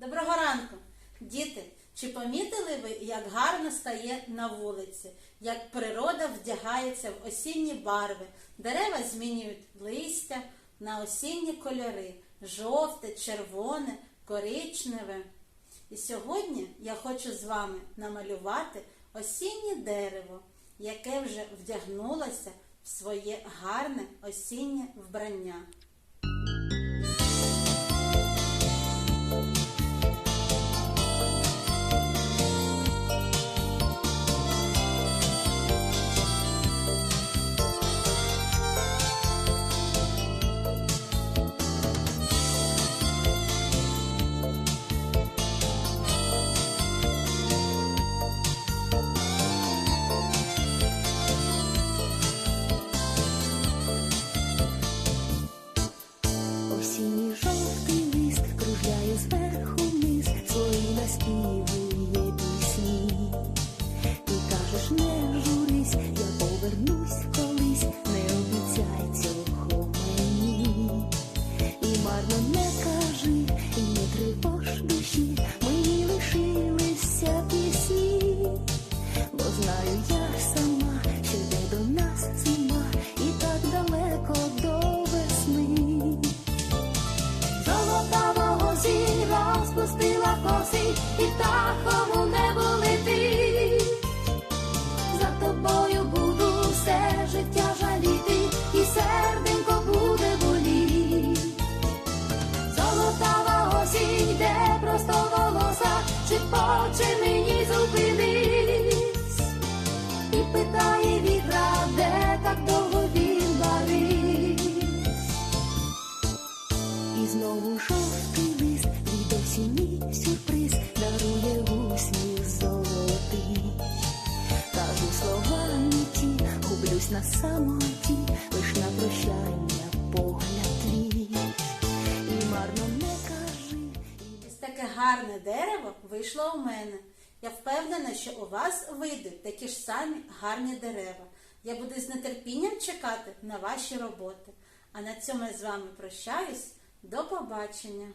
Доброго ранку, діти! Чи помітили ви, як гарно стає на вулиці, як природа вдягається в осінні барви, дерева змінюють листя на осінні кольори жовте, червоне, коричневе. І сьогодні я хочу з вами намалювати осіннє дерево, яке вже вдягнулося в своє гарне осіннє вбрання. Розпустила коси і птахом у небо летить. За тобою буду все життя жаліти, і серденько буде боліть. Золотава осінь йде просто волоса, чи хоче мені зупинись? І питає вітра, де так довго він барить. І знову жовтий лист від осінній сюрприз дарує усміх золотий. Кажу слова не ті, гублюсь на самоті, лиш прощання погляд. І марно не кажи. Ось таке гарне дерево вийшло у мене. Я впевнена, що у вас вийдуть такі ж самі гарні дерева. Я буду з нетерпінням чекати на ваші роботи. А на цьому я з вами прощаюсь. До побачення!